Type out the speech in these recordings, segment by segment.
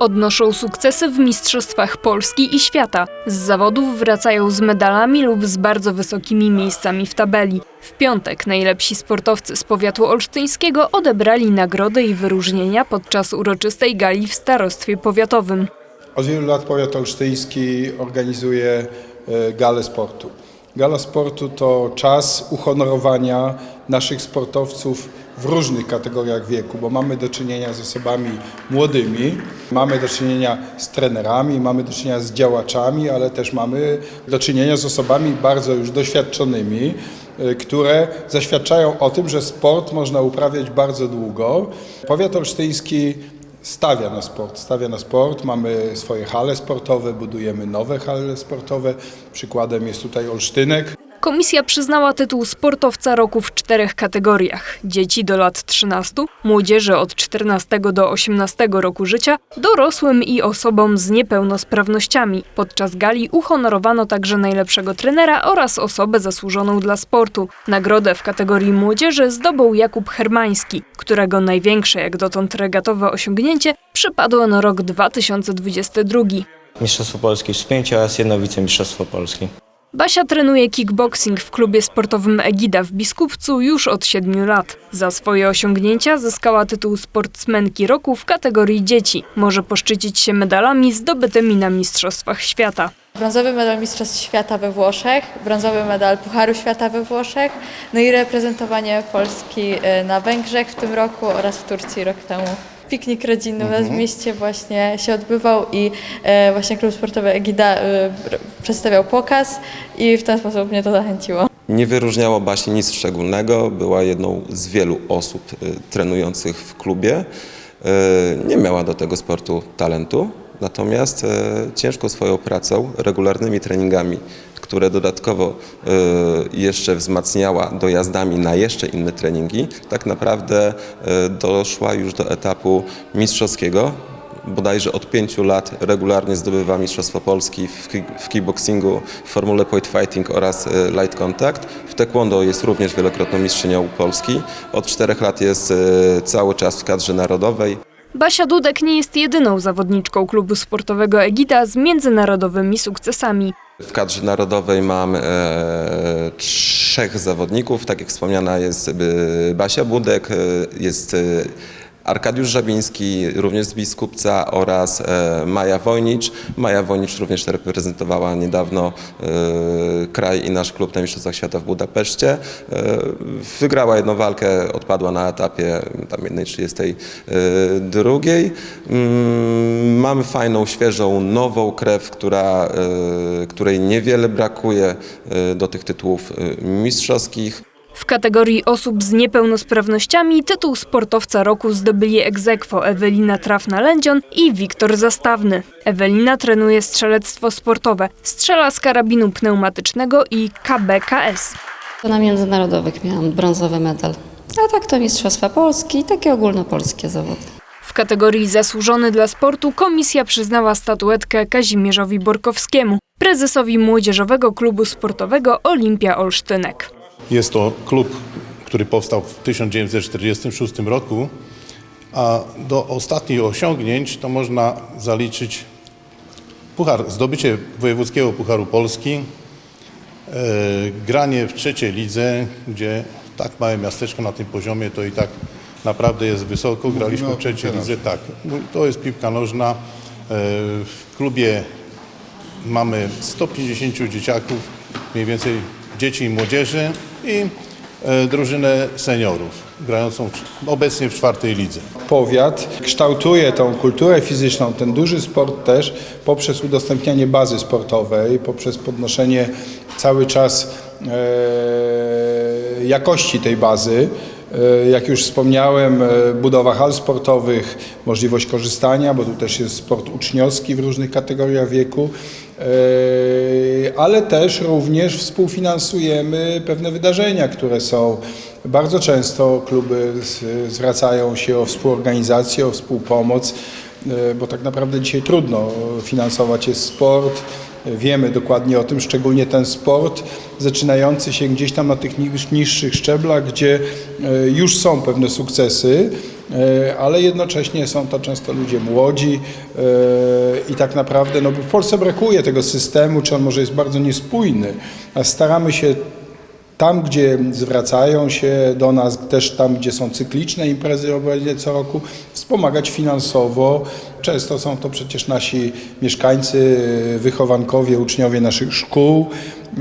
Odnoszą sukcesy w Mistrzostwach Polski i świata. Z zawodów wracają z medalami lub z bardzo wysokimi miejscami w tabeli. W piątek najlepsi sportowcy z powiatu olsztyńskiego odebrali nagrody i wyróżnienia podczas uroczystej gali w starostwie powiatowym. Od wielu lat powiat olsztyński organizuje e, galę sportu. Gala sportu to czas uhonorowania naszych sportowców w różnych kategoriach wieku, bo mamy do czynienia z osobami młodymi, mamy do czynienia z trenerami, mamy do czynienia z działaczami, ale też mamy do czynienia z osobami bardzo już doświadczonymi, e, które zaświadczają o tym, że sport można uprawiać bardzo długo. Powiat olsztyński stawia na sport, stawia na sport. Mamy swoje hale sportowe, budujemy nowe hale sportowe. Przykładem jest tutaj Olsztynek. Komisja przyznała tytuł sportowca roku w czterech kategoriach: dzieci do lat 13, młodzieży od 14 do 18 roku życia, dorosłym i osobom z niepełnosprawnościami. Podczas gali uhonorowano także najlepszego trenera oraz osobę zasłużoną dla sportu. Nagrodę w kategorii młodzieży zdobył Jakub Hermański, którego największe jak dotąd regatowe osiągnięcie przypadło na rok 2022. Mistrzostwo Polski w spięciu oraz jedno wicemistrzostwo Polski. Basia trenuje kickboxing w klubie sportowym Egida w Biskupcu już od 7 lat. Za swoje osiągnięcia zyskała tytuł sportsmenki roku w kategorii dzieci. Może poszczycić się medalami zdobytymi na Mistrzostwach Świata. Brązowy medal Mistrzostw Świata we Włoszech, brązowy medal Pucharu Świata we Włoszech, no i reprezentowanie Polski e, na Węgrzech w tym roku oraz w Turcji rok temu. Piknik rodzinny nas w mieście właśnie się odbywał i e, właśnie klub sportowy Egida e, przedstawiał pokaz i w ten sposób mnie to zachęciło. Nie wyróżniało Basi nic szczególnego, była jedną z wielu osób y, trenujących w klubie. Y, Nie miała do tego sportu talentu, natomiast y, ciężką swoją pracą, regularnymi treningami, które dodatkowo y, jeszcze wzmacniała dojazdami na jeszcze inne treningi, tak naprawdę y, doszła już do etapu mistrzowskiego, bodajże od pięciu lat regularnie zdobywa Mistrzostwo Polski w, w kickboxingu, w formule point fighting oraz e, light contact. W taekwondo jest również wielokrotną mistrzynią Polski. Od czterech lat jest cały czas w kadrze narodowej. Basia Dudek nie jest jedyną zawodniczką klubu sportowego Egida z międzynarodowymi sukcesami. W kadrze narodowej mam e, trzech zawodników. Tak jak wspomniana jest e, Basia Budek, e, jest e, Arkadiusz Żabiński, również z Biskupca oraz e, Maja Wojnicz. Maja Wojnicz również reprezentowała niedawno e, kraj i nasz klub na Mistrzostwach Świata w Budapeszcie. E, wygrała jedną walkę, odpadła na etapie tam 1.32. Mm, Mamy fajną, świeżą, nową krew, która, której niewiele brakuje do tych tytułów mistrzowskich. W kategorii osób z niepełnosprawnościami tytuł sportowca roku zdobyli egzekwo Ewelina Trafna-Lędzion i Wiktor Zastawny. Ewelina trenuje strzelectwo sportowe, strzela z karabinu pneumatycznego i KBKS. Na międzynarodowych miałam brązowy medal. A tak to Mistrzostwa Polski i takie ogólnopolskie zawody. W kategorii zasłużony dla sportu komisja przyznała statuetkę Kazimierzowi Borkowskiemu, prezesowi młodzieżowego klubu sportowego Olimpia Olsztynek. Jest to klub, który powstał w 1946 roku, a do ostatnich osiągnięć to można zaliczyć puchar, zdobycie wojewódzkiego Pucharu Polski, e, granie w trzeciej lidze, gdzie tak małe miasteczko na tym poziomie to i tak naprawdę jest wysoko. Graliśmy w trzeciej lidze, tak. To jest piłka nożna. E, w klubie mamy 150 dzieciaków, mniej więcej dzieci i młodzieży i e, drużynę seniorów, grającą obecnie w czwartej lidze. Powiat kształtuje tą kulturę fizyczną, ten duży sport też poprzez udostępnianie bazy sportowej, poprzez podnoszenie cały czas e, jakości tej bazy. E, Jak już wspomniałem, budowa hal sportowych, możliwość korzystania, bo tu też jest sport uczniowski w różnych kategoriach wieku, ale też również współfinansujemy pewne wydarzenia, które są bardzo często kluby zwracają się o współorganizację, o współpomoc, e, bo tak naprawdę dzisiaj trudno finansować jest sport. Wiemy dokładnie o tym, szczególnie ten sport zaczynający się gdzieś tam na tych niż- niższych szczeblach, gdzie e, już są pewne sukcesy e, ale jednocześnie są to często ludzie młodzi e, i tak naprawdę no, w Polsce brakuje tego systemu, czy on może jest bardzo niespójny, a staramy się tam, gdzie zwracają się do nas, też tam, gdzie są cykliczne imprezy obecnie co roku, wspomagać finansowo. Często są to przecież nasi mieszkańcy, wychowankowie, uczniowie naszych szkół,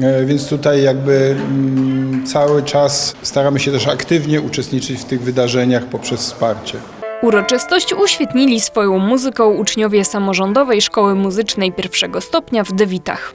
E, więc tutaj jakby mm, cały czas staramy się też aktywnie uczestniczyć w tych wydarzeniach poprzez wsparcie. Uroczystość uświetnili swoją muzyką uczniowie samorządowej Szkoły Muzycznej pierwszego stopnia w Dewitach.